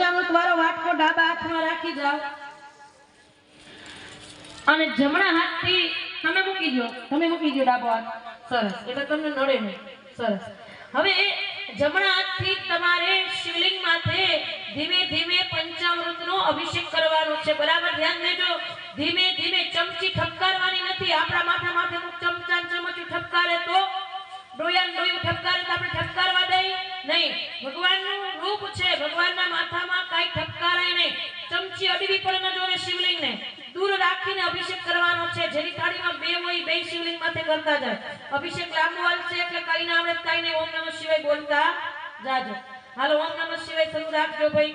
પંચામૃત વાળો ડાબા હાથમાં રાખી જાઓ. અને જમણા હાથથી તમે મૂકી દો તમે મૂકી દો ડાબો હાથ. સરસ. એટલે તમને નડે નહીં. સરસ. હવે જમણા હાથથી તમારે શિવલિંગ માથે ધીમે ધીમે પંચામૃતનો અભિષેક કરવાનો છે. બરાબર? ધ્યાન દેજો. ધીમે ધીમે ચમચી ઠપકારવાની નથી. આપણા માથા માથે ચમચા ચમચી ઠપકારે તો ડોયા ડોયું ઠપકારે તો આપણે ઠપકારવા દઈ નહીં, ભગવાનનું રૂપ છે, ભગવાનના માથામાં કાંઈ ઠપકારાય નહીં. ચમચી અડવી પણ ન જોવે શિવલિંગને. દૂર રાખીને અભિષેક કરવાનો છે, જેની થાળીમાં બે હોય બે શિવલિંગ માથે કરતા જાય. અભિષેક લાંબો હાલશે એટલે કઈ ના આવડે, કઈ નહીં. ઓમ નમઃ શિવાય બોલતા જાજો. હાલો, ઓમ નમઃ શિવાય શરૂ રાખજો ભાઈ.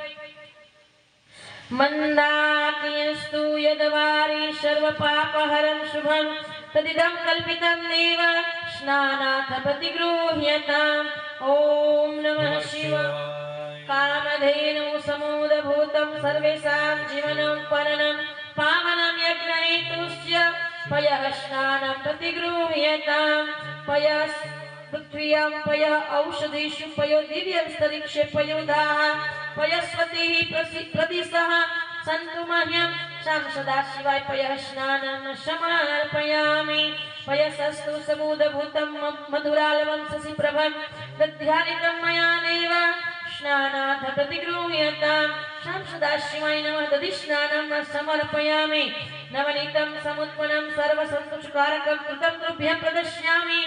મંદાકિયસ્તુ યદવારી સર્વપાપહરં શુભમ. તદિદમ કલ્પિતમ દેવ. સ્નાનાથ પ્રતિગૃહ્યતામ ॐ नमः शिव कामधेनु समूलभूतं सर्वेषां जीवनं जीवनोपननं पावनं यज्ञहेतुश्च पयः स्नानं प्रतिगृह्यतां पयः पृथ्व्यां पय औषधीषु पयो दिव्यन्तरिक्षे पयोधाः पयस्वतिः प्रदिशः सन्तु मह्यं शां सदाशिवाय पयः स्नानं समार्पयामि पयसस्तु समुदभूतं मधुरालवं शशिप्रभम् दध्यादितमया देव स्नानाथ प्रतिगृह्यतां शंसदाशिवाय नमः दधिस्नानं समर्पयामि नवनीतं समुत्पन्नं सर्वसन्तोषकारकं कृतं तुभ्यं प्रदश्यामि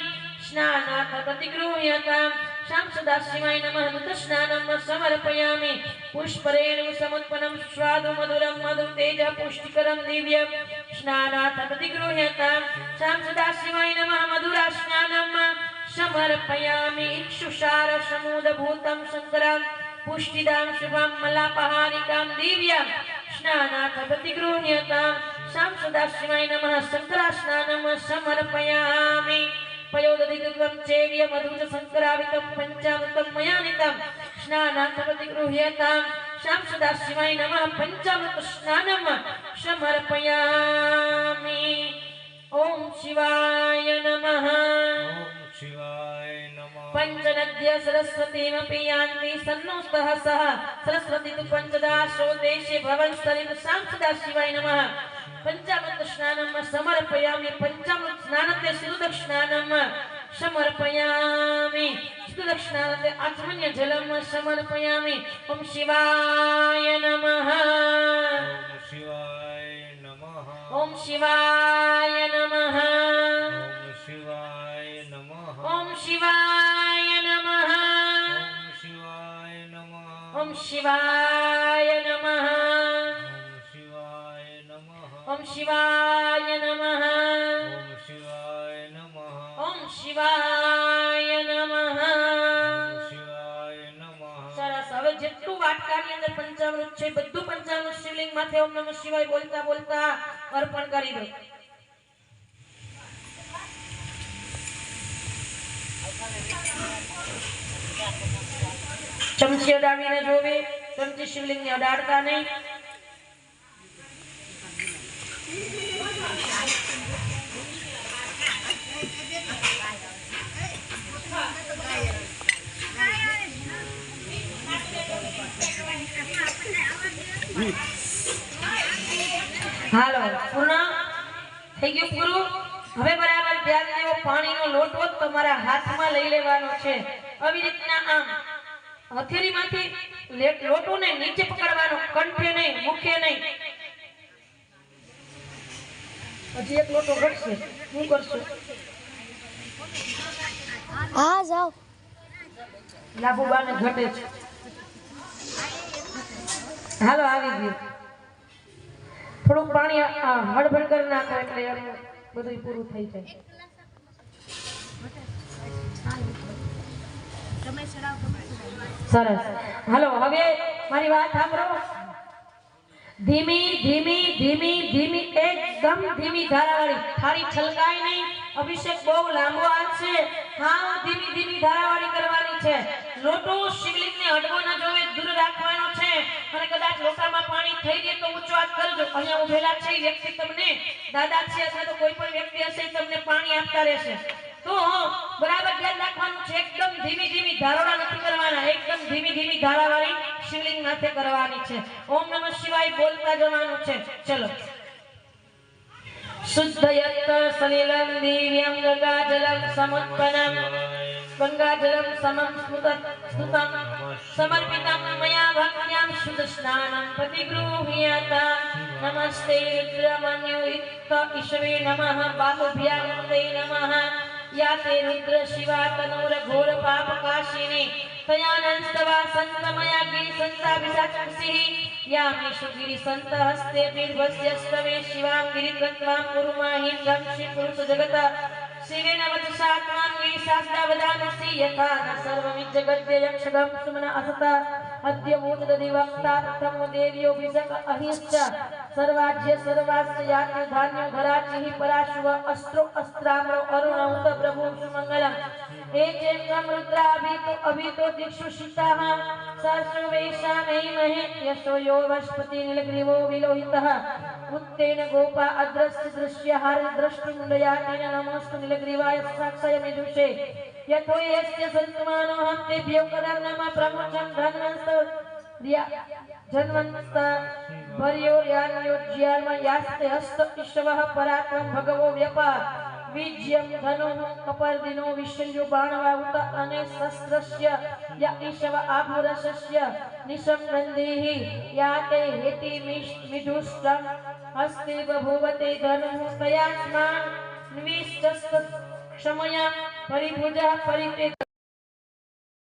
स्नानाथ प्रतिगृह्यतां शांसदाशिवाय नमः ऋतस्नानं समर्पयामि पुष्परेणु समुत्पन्नं स्वादु मधुरं मधु तेजः पुष्टिकरं दिव्यं स्नानाथ प्रतिगृह्यतां शांसदाशिवाय नमः समर्पयामि इक्षुषार समुदभूतं शङ्करां पुष्टिदां शुभां मलापहारिकां दिव्यां स्नानाथ प्रतिगृह्यतां सां सदाशिवाय नमः शङ्करास्नानं समर्पयामि पयोदधिकृतं चेर्य मधुच शङ्करावितं पञ्चामृतं मया नितं स्नानाथ प्रतिगृह्यतां सां सदाशिवाय नमः पञ्चामृतस्नानं समर्पयामि ॐ शिवाय नमः पञ्चनद्य सरस्वतीमपि यान्ति सन्नोस्तः सः सरस्वती तु पञ्चदाशो देशे भवन्स्तरितु सांसदा शिवाय नमः पञ्चामृत स्नानं समर्पयामि पञ्चामृत स्नानते शिरुदक्षणानं समर्पयामि शिरुदक्षणानते आत्मन्यजलं समर्पयामि ॐ शिवाय नमः ॐ शिवाय नमः ॐ शिवाय नमः શિવાય નમઃ ઓમ શિવાય નમઃ ઓમ શિવાય નમઃ ઓમ શિવાય નમઃ સરસ હવે જેટલું વાટકાની અંદર પંચામૃત છે બધું પંચામૃત શિવલિંગ માથે ઓમ નમ શિવાય બોલતા બોલતા અર્પણ કરી દો Thank you. ચમચી અડાવીને જોવે. ચમચી શિવલિંગને અડાડતા નહીં. હાલો, પૂર્ણ થઈ ગયું પૂરું? હવે બરાબર ધ્યાન દેવો પાણીનો લોટો તમારા હાથમાં લઈ લેવાનો છે. આવી રીતના આમ. હથેળીમાંથી લોટો ને નીચે પકડવાનો કંઠે નહીં મુખે નહીં. હજી એક લોટો ઘટશે. શું કરશું? હા જાઓ. લાભુબાને ઘટે છે. હાલો આવી ગયું. થોડુંક પાણી હળભળ કરી નાખો એટલે બધું પૂરું થઈ જાય. સરસ. હાલો, હવે મારી વાત સાંભળો. ધીમી ધીમી ધીમી ધીમી, એકદમ ધીમી ધારાવાળી. થાળી છલકાય નહીં. અભિષેક બહુ લાંબો આવશે હા ધીમી ધીમી ધારાવાળી કરવાની છે. લોટો શિવલિંગને અડવો ન જોવે, દૂર રાખવાનો છે અને કદાચ લોટામાં પાણી થઈ ગયે તો ઊંચો હાથ કરજો. અહીંયા ઉભેલા છે વ્યક્તિ તમને. દાદા છે, અથવા તો કોઈ પણ વ્યક્તિ હશે તમને પાણી આપતા રહેશે. તો બરાબર ધ્યાન રાખવાનું છે, એકદમ ધીમી ધીમી ધારણા નથી કરવાના. એકદમ ધીમી ધીમી ધારાવાળી શિવલિંગ માથે કરવાની છે. ઓમ નમઃ શિવાય બોલતા જવાનું છે. ચલો. શુદ્ધયત્ત સલિલમ દિવ્યમ ગંગાજલમ સમર્પણમ. ગંગાજલમ સમમ સ્મૃત સ્તુતમ સમર્પિતમ મયા ભક્ત્યામ શુદ્ધ સ્નાનમ પ્રતિગૃહ્યતા નમસ્તે રુદ્રમન્યુક્ત ઈશ્વે નમઃ બાહુભ્યામ તે નમઃ યા તે રુદ્ર શિવા તનોર ઘોર પાપ કાશિની તયાનંસ્તવા સંતમયા ગિરિ સંતાભિષાચક્ષિઃ યામેષુ ગિરિ સંત હસ્તે બિર્ભસ્ય સ્તવે શિવામ ગિરિ ત્વત્વામ કુરુમાહિં ગંશી પુરુષ જગત શિવેન વચસાત્માન ગિરિ शास्त्रावधानस्य यथा न सर्वमित् जगद्य यक्षगं सुमन असता अद्य मोददि वक्ता तमो देव्यो विजक अहिश्च सर्वाज्य सर्वास्य याति धान्यो घराचिः पराशुव अस्त्रो अस्त्राम्रो अरुणौत प्रभु सुमङ्गलम् एतेन्द्रं रुद्राभितो अभितो दिक्षु शिताः सहस्रवेषामहि महे यशो यो वनस्पतिर्निलग्रीवो विलोहितः। યો વસ્પતિ નીલગ્રીવો વિલોહિતઃ ઉત્તેન ગોપા અદ્રશ્ય દૃશ્ય હાર દ્રષ્ટિ મુંડયા તેન નમસ્તુ નીલગ્રીવાય સાક્ષય મેદુષે યથો યસ્ય સંતમાનો હમ તેભ્યો કદર્નમ પ્રમુચમ ધન્વંસ્ત જન્વંત ભર્યો યાન્યોજ્યાર્મ વીજ્યમ ધનુઃ કપર્દિનો વિશલ્યો બાણવાહુત અને શસ્ત્રસ્ય ય ઈશવ આભુરસસ્ય નિશમ ગંધીઃ યા તે હેતિ મિઢુષ્ટમ હસ્તે બભૂવતે ધનુઃ તયા સ્માન નિવિષ્ટસ્ત ક્ષમયા પરિભુજः પરિતે